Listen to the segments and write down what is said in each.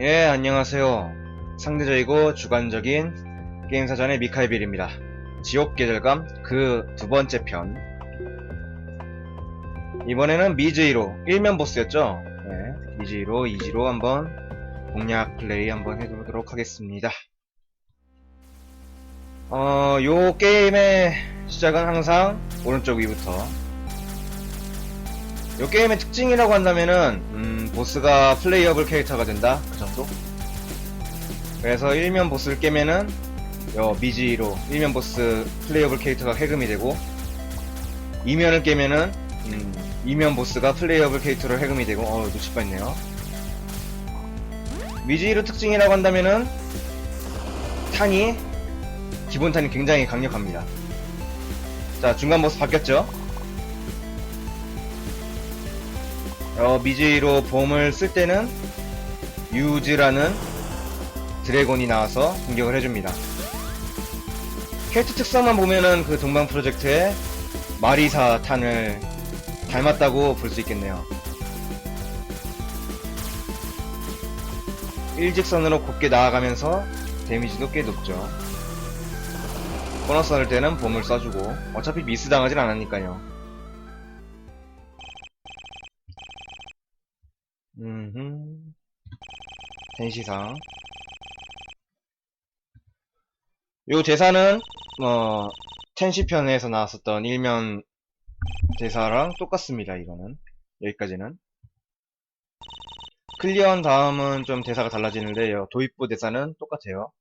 예, 안녕하세요. 상대적이고 주관적인 게임 사전의 미카이빌입니다. 지옥 계절감 그 두 번째 편. 이번에는 미즈이로 1면 보스였죠? 네, 미즈이로 2지로 한번 공략 플레이 한번 해보도록 하겠습니다. 어, 요 게임의 시작은 항상 오른쪽 위부터. 요 게임의 특징이라고 한다면은 음, 보스가 플레이어블 캐릭터가 된다. 그 정도? 그래서 1면 보스를 깨면은 요 미지로 1면 보스 플레이어블 캐릭터가 해금이 되고 2면을 깨면은 음, 2면 보스가 플레이어블 캐릭터로 해금이 되고 어 놓칠 뻔했네요. 미지로 특징이라고 한다면은 탄이 기본 탄이 굉장히 강력합니다. 자 중간 보스 바뀌었죠 어, 미지로 봄을 쓸 때는 유즈라는 드래곤이 나와서 공격을 해줍니다. 캐릭터 특성만 보면은 그 동방 프로젝트의 마리사 탄을 닮았다고 볼 수 있겠네요. 일직선으로 곱게 나아가면서 데미지도 꽤 높죠. 보너스 할 때는 봄을 써주고 어차피 미스 당하진 않으니까요. Ten시상. 요 대사는, 어, 텐시편에서 나왔었던 일면 대사랑 똑같습니다, 이거는. 여기까지는. 클리어한 다음은 좀 대사가 달라지는데요. 도입부 대사는 똑같아요.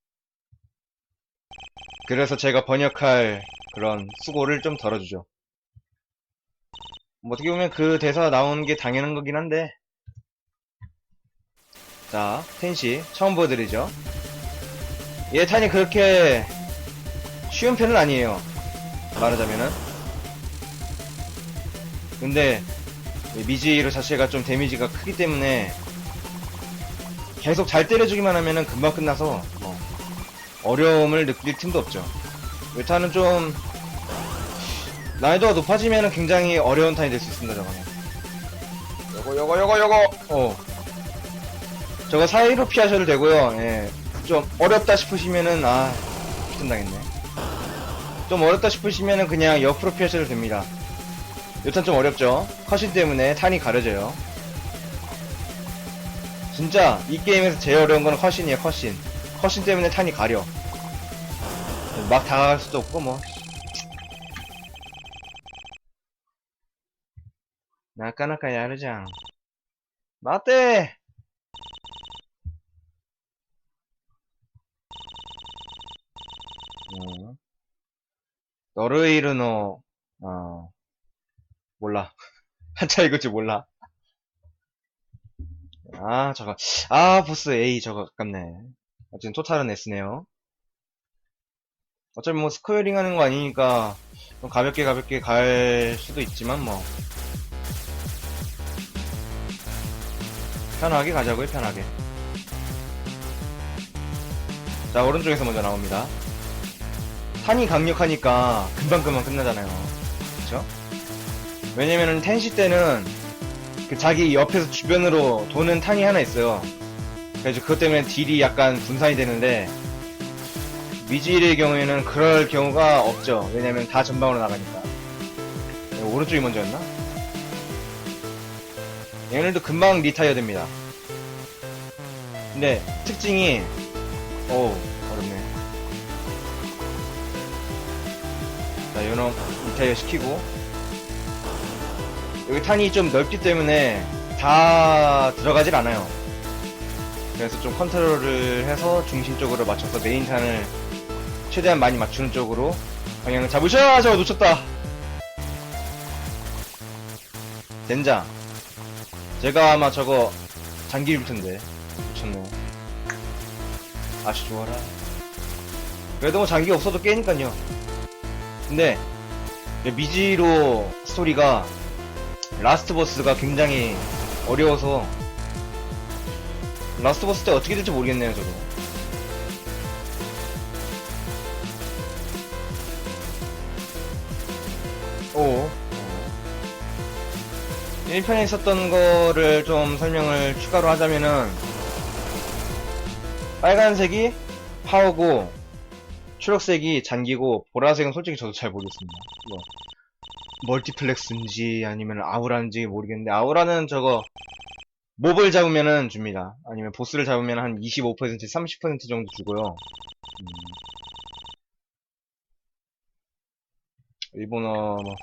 그래서 제가 번역할 그런 수고를 좀 덜어주죠. 뭐 어떻게 보면 그 대사 나오는 게 당연한 거긴 한데, 자, 텐시 처음 보여드리죠. 얘 탄이 그렇게 쉬운 편은 아니에요. 말하자면은. 근데 이 미지로 자체가 좀 데미지가 크기 때문에 계속 잘 때려주기만 하면은 금방 끝나서 뭐 어려움을 느낄 틈도 없죠. 이 탄은 좀 난이도가 높아지면은 굉장히 어려운 탄이 될 수 있습니다. 저거는. 요거 요거 요거 요거. 어. 저거 사이로 피하셔도 되고요. 예. 좀 어렵다 싶으시면은 아 피튼 당했네. 좀 어렵다 싶으시면은 그냥 옆으로 피하셔도 됩니다. 요탄 좀 어렵죠? 컷신 때문에 탄이 가려져요. 진짜 이 게임에서 제일 어려운 건 컷신이에요. 컷신. 컷신 때문에 탄이 가려. 막 다가갈 수도 없고 뭐. 나까나까 야르장. 맞대! 어. 너르이르노, 어, 몰라. 한자 읽을지 몰라. 아, 저거. 아, 보스 A 저거 아깝네. 어쨌든 토탈은 S네요. 어차피 뭐 스코어링 하는 거 아니니까 좀 가볍게 가볍게 갈 수도 있지만 뭐. 편하게 가자고요, 편하게. 자, 오른쪽에서 먼저 나옵니다. 탄이 강력하니까 금방금방 끝나잖아요. 그쵸? 왜냐면은 텐시 때는 그 자기 옆에서 주변으로 도는 탄이 하나 있어요. 그래서 그것 때문에 딜이 약간 분산이 되는데 미지일의 경우에는 그럴 경우가 없죠. 왜냐면 다 전방으로 나가니까. 네, 오른쪽이 먼저였나? 얘네들도 금방 리타이어 됩니다. 근데 특징이 오어 자, 요놈 리타이어 시키고 여기 탄이 좀 넓기 때문에 다 들어가질 않아요. 그래서 좀 컨트롤을 해서 중심 쪽으로 맞춰서 메인 탄을 최대한 많이 맞추는 쪽으로 방향을 잡으셔야 저 놓쳤다. 젠장. 제가 아마 저거 장기일 텐데 놓쳤네. 아시 좋아라. 그래도 뭐 장기가 없어도 깨니까요. 근데 미지로 스토리가 라스트 보스가 굉장히 어려워서 라스트 보스 때 어떻게 될지 모르겠네요 저도. 오. 1편에 있었던 거를 좀 설명을 추가로 하자면은 빨간색이 파워고 초록색이 잔기고 보라색은 솔직히 저도 잘 모르겠습니다. 뭐 멀티플렉스인지 아니면 아우라인지 모르겠는데 아우라는 저거 몹을 잡으면은 줍니다. 아니면 보스를 잡으면 한 25% 30% 정도 주고요. 음. 일본어 뭐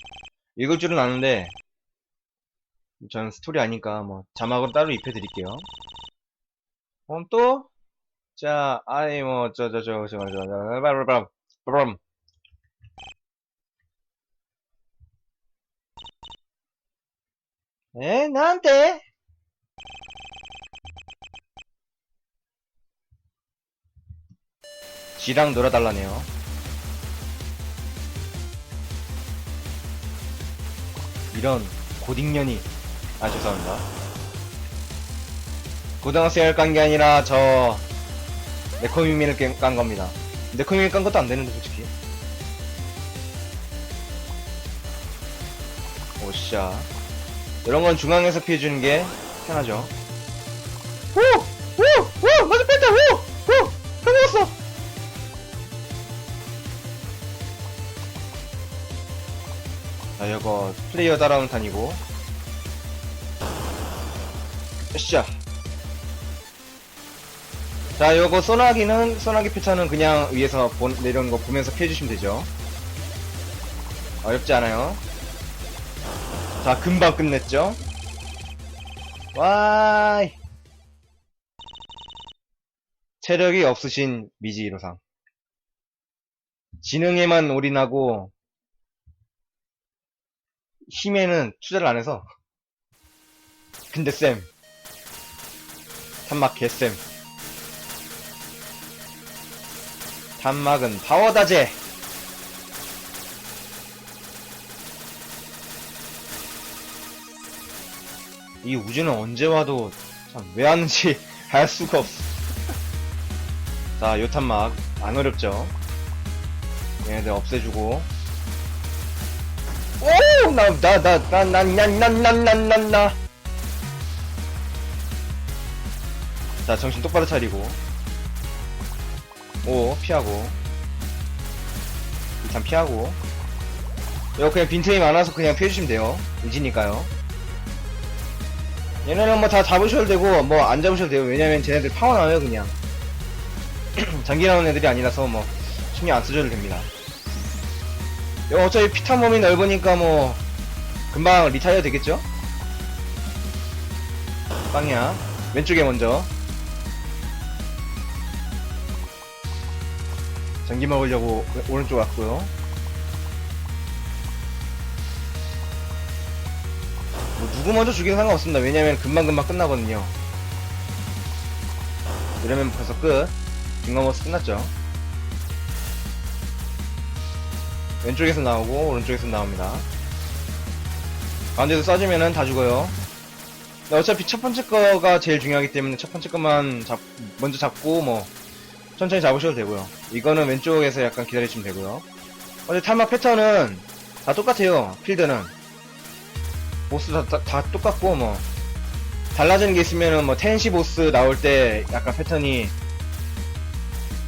읽을 줄은 아는데 전 스토리 아니까 뭐 자막으로 따로 입혀드릴게요. 그럼 또 자, 아이 뭐저저 저 저저저 바라바라 바람 에 나한테 지랑 놀아달라네요. 이런 고딩년이 아 죄송합니다. 고등학생을 깐 게 아니라 저 네코미미를 깬- 깐 겁니다. 네코미미 깐 것도 안 되는데 솔직히. 오샤. 이런 건 중앙에서 피해주는 게 편하죠. 오! 오! 오! 맞아 뺐다! 오! 오! 해먹었어! 자, 이거 플레이어 따라오는 탄이고. 으쌰. 자, 요거 소나기는, 소나기 패턴은 그냥 위에서 본, 내려오는 거 보면서 피해주시면 되죠. 어렵지 않아요. 자, 금방 끝냈죠? 와이. 체력이 없으신 미지이로상. 지능에만 올인하고, 힘에는 투자를 안 해서. 근데 쌤. 탄막 개쌤. 탄막은 파워다제! 이 우주는 언제 와도 참 왜 하는지 알 수가 없어. 자, 요 탄막 안 어렵죠? 얘네들 없애주고. 오! 나, 나, 나, 나, 나, 나, 나, 나, 나, 나, 나. 자, 정신 똑바로 차리고. 오, 피하고. 일단 피하고. 이거 그냥 빈틈이 많아서 그냥 피해주시면 돼요. 이지니까요. 얘네는 뭐 다 잡으셔도 되고, 뭐 안 잡으셔도 돼요. 왜냐면 쟤네들 파워 나와요, 그냥. 장기 나오는 애들이 아니라서 뭐, 신경 안 쓰셔도 됩니다. 이거 어차피 피탄 몸이 넓으니까 뭐, 금방 리타이어 되겠죠? 빵이야. 왼쪽에 먼저. 전기 먹으려고 오른쪽 왔고요. 뭐 누구 먼저 죽이는 상관없습니다. 왜냐면 금방금방 끝나거든요. 이러면 벌써 끝. 중간보스 끝났죠. 왼쪽에서 나오고 오른쪽에서 나옵니다. 가운데서 쏴주면은 다 죽어요. 어차피 첫 번째 거가 제일 중요하기 때문에 첫 번째 것만 잡, 먼저 잡고 뭐 천천히 잡으셔도 되고요. 이거는 왼쪽에서 약간 기다리시면 되고요. 어제 탈막 패턴은 다 똑같아요. 필드는 보스 다, 다, 다 똑같고 뭐 달라지는 게 있으면은 뭐 텐시 보스 나올 때 약간 패턴이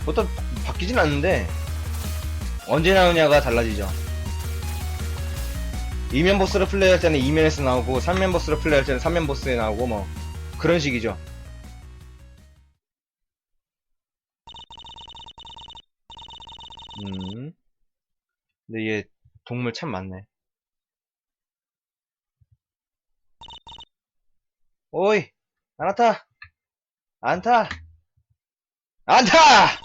보통 바뀌진 않는데 언제 나오냐가 달라지죠. 이면 보스를 플레이할 때는 이면에서 나오고 3면 보스를 플레이할 때는 3면 보스에 나오고 뭐 그런 식이죠. 음. 근데 얘 동물 참 많네. 오이! 안 타! 안 타! 안 타!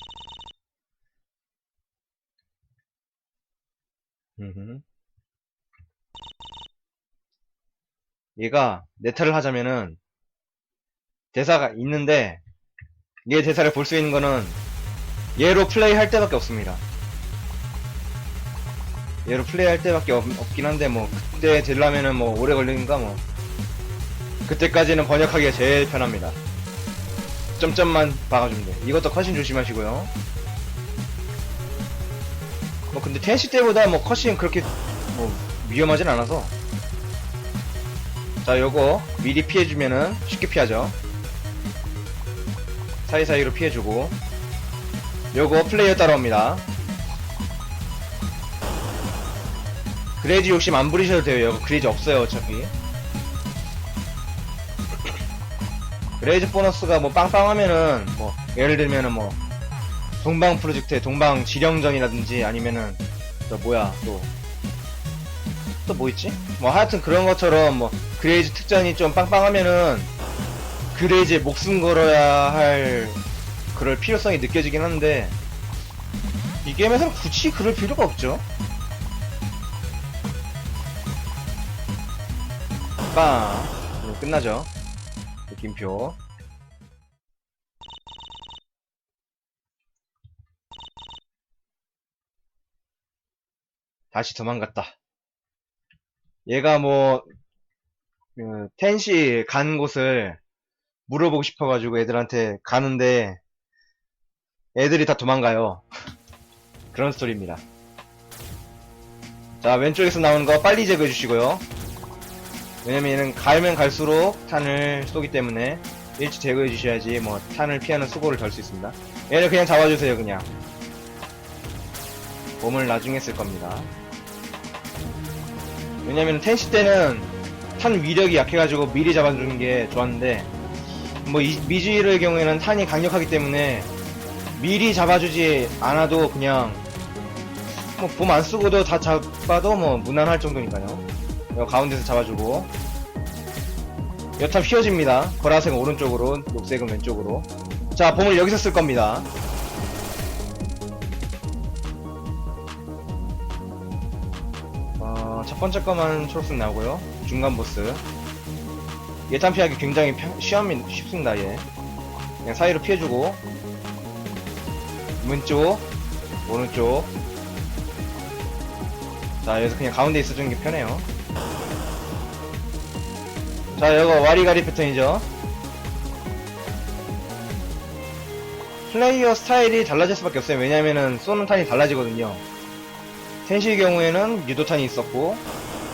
음흠. 얘가 네타를 하자면은 대사가 있는데 얘 대사를 볼 수 있는 거는 얘로 플레이 할 때밖에 없습니다. 얘로 플레이 할 때밖에 없, 긴 한데 뭐 그때 되려면은 뭐 오래 걸리는가 뭐 그때까지는 번역하기가 제일 편합니다. 점점만 박아주면 돼. 이것도 컷신 조심하시고요. 뭐 근데 텐시 때보다 뭐 컷신 그렇게 뭐 위험하진 않아서 자 요거 미리 피해주면은 쉽게 피하죠. 사이사이로 피해주고 요거 플레이어 따라옵니다 그레이지 욕심 안 부리셔도 돼요 요거 그레이지 없어요 어차피 그레이지 보너스가 뭐 빵빵하면은 뭐 예를 들면은 뭐 동방 프로젝트의 동방 지령전이라든지 아니면은 또 뭐야 또 또 뭐 있지? 뭐 하여튼 그런 것처럼 뭐 그레이즈 특전이 좀 빵빵하면은 그레이즈에 목숨 걸어야 할 그럴 필요성이 느껴지긴 한데 이 게임에서는 굳이 그럴 필요가 없죠. 빵 네, 끝나죠. 느낌표 다시 도망갔다. 얘가 뭐, 그, 텐시 간 곳을 물어보고 싶어가지고 애들한테 가는데, 애들이 다 도망가요. 그런 스토리입니다. 자, 왼쪽에서 나오는 거 빨리 제거해 주시고요. 왜냐면 얘는 갈면 갈수록 탄을 쏘기 때문에 일찍 제거해 주셔야지 뭐 탄을 피하는 수고를 덜 수 있습니다. 얘를 그냥 잡아주세요, 그냥. 몸을 나중에 쓸 겁니다. 왜냐면 텐시 때는 탄 위력이 약해가지고 미리 잡아주는 게 좋았는데 뭐 이, 미지의 경우에는 탄이 강력하기 때문에 미리 잡아주지 않아도 그냥 뭐 봄 안 쓰고도 다 잡아도 뭐 무난할 정도니까요. 이거 가운데서 잡아주고 여탄 휘어집니다. 보라색은 오른쪽으로, 녹색은 왼쪽으로. 자, 봄을 여기서 쓸 겁니다. 어, 첫 번째 거만 초록색 나오고요. 중간 보스. 예탄 피하기 굉장히 편- 쉬합니다, 쉽습니다, 얘. 그냥 사이로 피해주고. 왼쪽, 오른쪽. 자, 여기서 그냥 가운데 있어주는 게 편해요. 자, 이거 와리가리 패턴이죠. 플레이어 스타일이 달라질 수밖에 없어요. 왜냐면은 쏘는 탄이 달라지거든요. 텐시의 경우에는 유도탄이 있었고,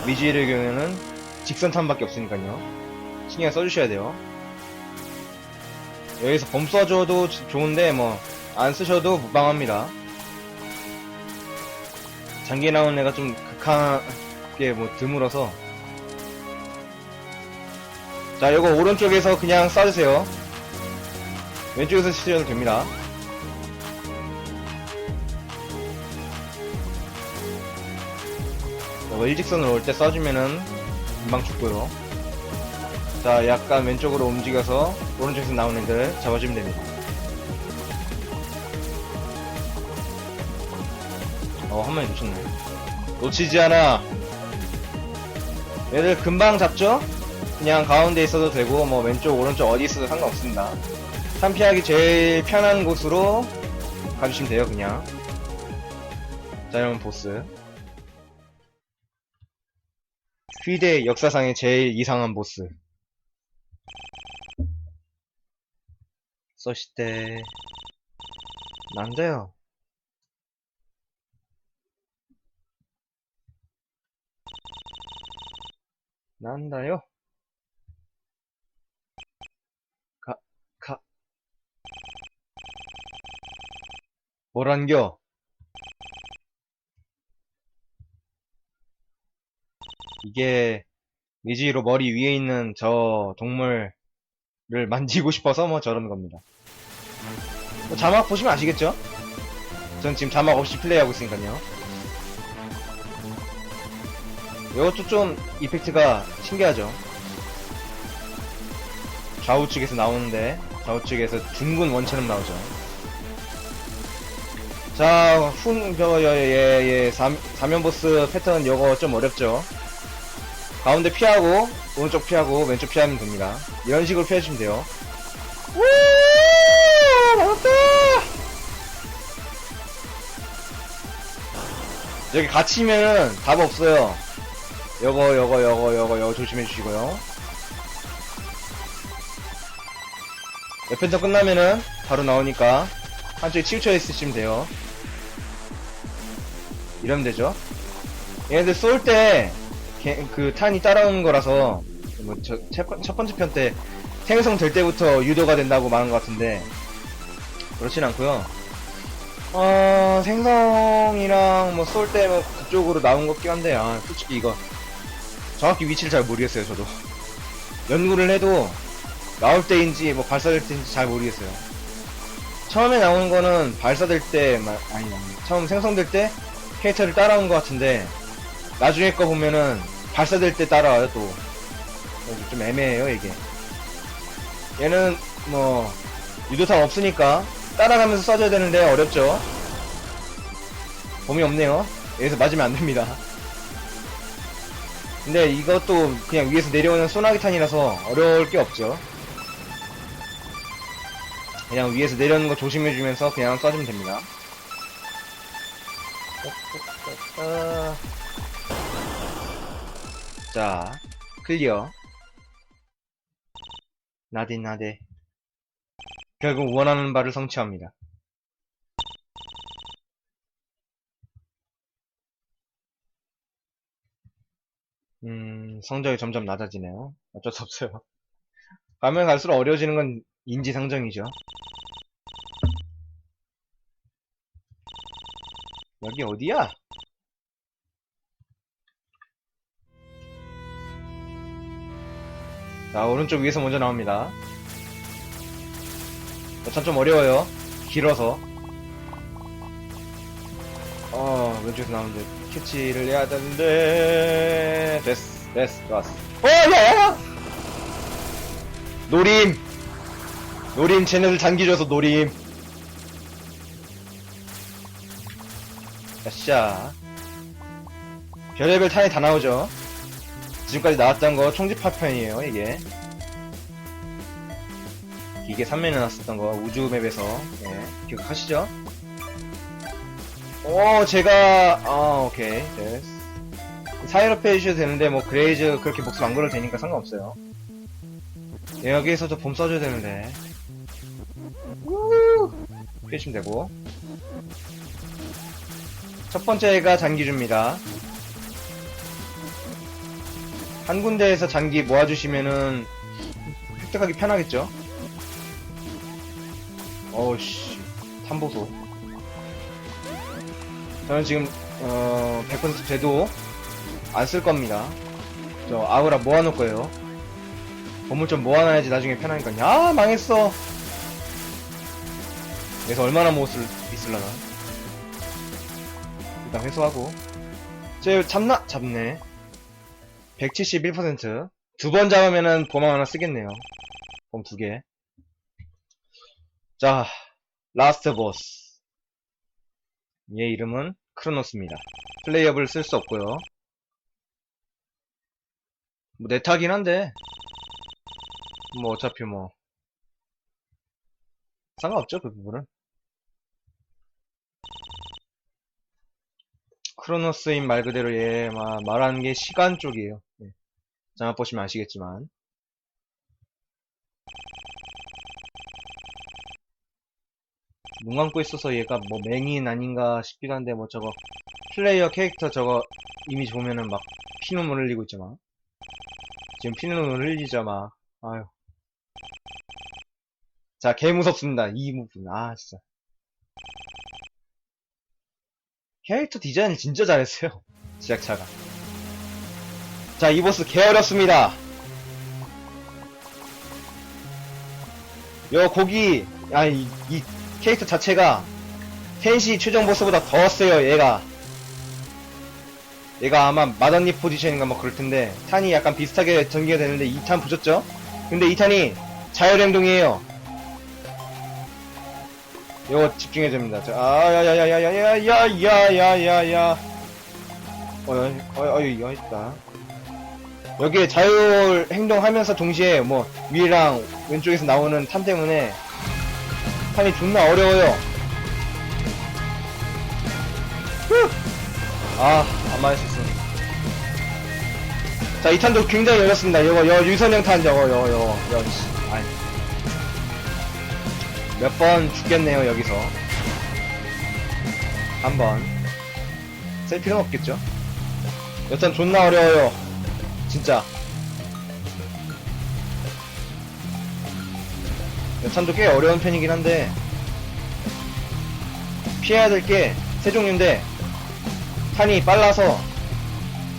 미지의 경우에는 직선탄밖에 없으니까요. 신경 써주셔야 돼요. 여기서 범 쏴줘도 지- 좋은데, 뭐, 안 쓰셔도 무방합니다. 장기 나온 애가 좀 극하게 뭐 드물어서. 자, 이거 오른쪽에서 그냥 쏴주세요. 왼쪽에서 쓰셔도 됩니다. 이거 일직선으로 올 때 쏴주면은 금방 죽고요. 자, 약간 왼쪽으로 움직여서 오른쪽에서 나오는 애들 잡아주면 됩니다. 어, 한 마리 놓쳤네. 놓치지 않아. 얘들 금방 잡죠? 그냥 가운데 있어도 되고, 뭐, 왼쪽, 오른쪽 어디 있어도 상관없습니다. 탄 피하기 제일 편한 곳으로 가주시면 돼요, 그냥. 자, 여러분, 보스. 휘대 역사상의 제일 이상한 보스. 써시대. 난데요. 난다요. 가, 가. 뭐란겨? 이게 미지로 머리 위에 있는 저 동물을 만지고 싶어서 뭐 저러는 겁니다. 뭐 자막 보시면 아시겠죠? 전 지금 자막 없이 플레이하고 있으니까요. 이것도 좀 이펙트가 신기하죠. 좌우측에서 나오는데 좌우측에서 둥근 원처럼 나오죠. 자, 훈, 저, 예, 예, 예, 사, 사면 보스 패턴 요거 좀 어렵죠. 가운데 피하고, 오른쪽 피하고, 왼쪽 피하면 됩니다. 이런 식으로 피해주시면 돼요. 우! 맞았다! 여기 갇히면은 답 없어요. 요거, 요거, 요거, 요거, 요거 조심해 주시고요. 옆에 턴 끝나면은 바로 나오니까 한쪽에 치우쳐 있으시면 돼요. 이러면 되죠. 얘네들 쏠 때 그 탄이 따라오는 거라서 뭐첫 첫 번째 편 때 생성 될 때부터 유도가 된다고 말한 것 같은데 그렇진 않고요 어 생성이랑 뭐 쏠 때 뭐 그쪽으로 나온 것 같긴 한데 아 솔직히 이거 정확히 위치를 잘 모르겠어요 저도 연구를 해도 나올 때인지 뭐 발사될 때인지 잘 모르겠어요 처음에 나오는 거는 발사될 때 마- 아니 처음 생성될 때 캐릭터를 따라온 것 같은데 나중에 거 보면은 발사될 때 따라와요 또. 좀 애매해요 이게. 얘는 뭐 유도탄 없으니까 따라가면서 쏴줘야 되는데 어렵죠. 범위 없네요. 여기서 맞으면 안 됩니다. 근데 이것도 그냥 위에서 내려오는 소나기탄이라서 어려울 게 없죠 그냥 위에서 내려오는 거 조심해주면서 그냥 쏴주면 됩니다. 자 클리어. 나디 나데 결국 원하는 바를 성취합니다. 음 성적이 점점 낮아지네요. 어쩔 수 없어요. 가면 갈수록 어려워지는 건 인지상정이죠 여기 어디야? 자, 오른쪽 위에서 먼저 나옵니다. 여탄 좀 어려워요. 길어서. 어, 왼쪽에서 나오는데, 캐치를 해야 되는데, 됐어, 됐어, 좋았어. 어, 야, 야! 노림! 노림, 쟤네들 장기줘서 노림. 자샤. 별의별 탄이 다 나오죠. 지금까지 나왔던 거 총집 파편이에요, 이게. 이게 3면에 나왔었던 거, 우주 맵에서. 네, 기억하시죠? 오, 제가, 아, 오케이. 됐어. 사이럽 해주셔도 되는데, 뭐, 그레이즈 그렇게 목숨 안 걸어도 되니까 상관없어요. 예, 여기에서도 봄 써줘야 되는데. 피해주면 되고. 첫 번째가 장기주입니다. 한 군데에서 장기 모아주시면은 획득하기 편하겠죠? 어우씨, 탐보소. 저는 지금, 어, 100% 제도 안 쓸 겁니다. 저 아우라 모아놓을 거예요. 건물 좀 모아놔야지 나중에 편하니까. 야, 망했어! 그래서 얼마나 모을 있을라나. 일단 회수하고. 쟤 잡나? 잡네. 171%. 두 번 잡으면은 보망 하나 쓰겠네요. 봄두 개. 자, 라스트 보스. 얘 이름은 크로노스입니다. 플레이어블 쓸 수 없고요. 뭐 네타긴 한데 뭐 어차피 뭐 상관없죠 그 부분은. 크로노스인 말 그대로 얘 마- 말하는 게 시간 쪽이에요. 예. 자막 보시면 아시겠지만. 눈 감고 있어서 얘가 뭐 맹인 아닌가 싶기도 한데 뭐 저거 플레이어 캐릭터 저거 이미지 보면은 막 피눈물 흘리고 있죠 막. 지금 피눈물 흘리죠 막. 아유 자 개 무섭습니다 이 부분. 아 진짜 캐릭터 디자인을 진짜 잘했어요. 제작자가. 자 이 보스 개 어렵습니다. 요 고기. 아니 이, 이 캐릭터 자체가 텐시 최종 보스보다 더 세요 얘가. 얘가 아마 마더니 포지션인가 뭐 그럴 텐데 탄이 약간 비슷하게 전개가 되는데 2탄 보셨죠? 근데 2탄이 자율행동이에요 이거 집중해야 됩니다 자, 아 야야야야야야야야야야야 어, 어, 어, 어, 이거 있다 여기에 자율 행동하면서 동시에 뭐 위랑 왼쪽에서 나오는 탄 때문에 탄이 존나 어려워요. 후! 아, 안 맞았었어. 자, 이 탄도 굉장히 어렵습니다. 이거, 여, 유선형 탄 저거, 여, 여, 여. 몇 번 죽겠네요, 여기서. 한 번. 쓸 필요는 없겠죠? 여탄 존나 어려워요. 진짜. 여탄도 꽤 어려운 편이긴 한데, 피해야 될 게 세 종류인데 탄이 빨라서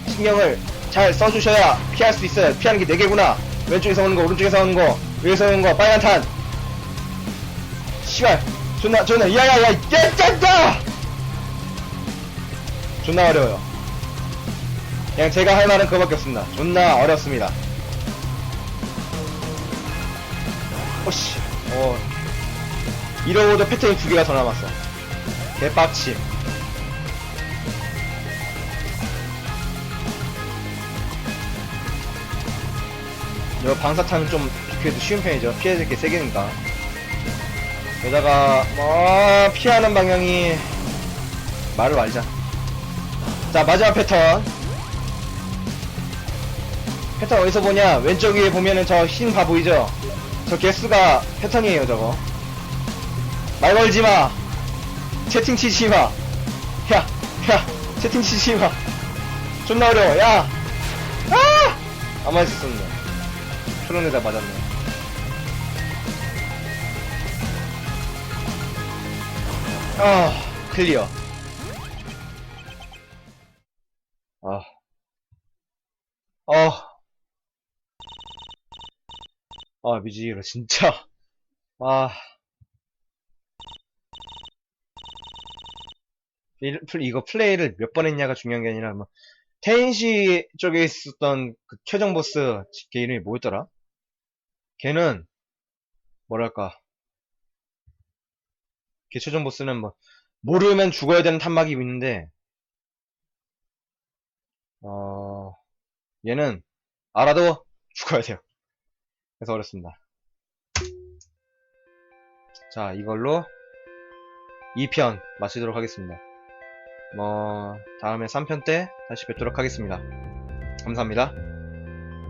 신경을 잘 써주셔야 피할 수 있어요. 피하는 게 네 개구나. 왼쪽에서 오는 거, 오른쪽에서 오는 거, 위에서 오는 거, 빨간 탄. 씨발, 존나, 존나, 야야야, 깨끗다! 존나 어려워요. 그냥 제가 할 말은 그거밖에 없습니다. 존나 어렵습니다. 오씨, 어. 이러고도 패턴이 두 개가 더 남았어. 개빡침. 이거 방사탄은 좀 그래도 쉬운 편이죠. 피해야 될게세 개니까. 게다가, 뭐, 피하는 방향이, 말을 말자. 자, 마지막 패턴. 패턴 어디서 보냐? 왼쪽 위에 보면은 저 흰 바 보이죠? 저 개수가 패턴이에요, 저거. 말 걸지 마! 채팅 치지 마! 야! 야! 채팅 치지 마! 존나 어려워, 야! 아! 아마 있었습니다. 초론에다 맞았네. 아, 클리어. 아. 어. 아, 미지로 진짜. 아. 이거 플레이를 몇 번 했냐가 중요한 게 아니라, 뭐, 텐시 쪽에 있었던 그 최종 보스, 걔 이름이 뭐였더라? 걔는, 뭐랄까. 걔 최종 보스는 뭐, 모르면 죽어야 되는 탄막이 있는데, 어, 얘는, 알아도 죽어야 돼요. 그래서 어렵습니다. 자, 이걸로 2편 마치도록 하겠습니다. 뭐, 다음에 3편 때 다시 뵙도록 하겠습니다. 감사합니다.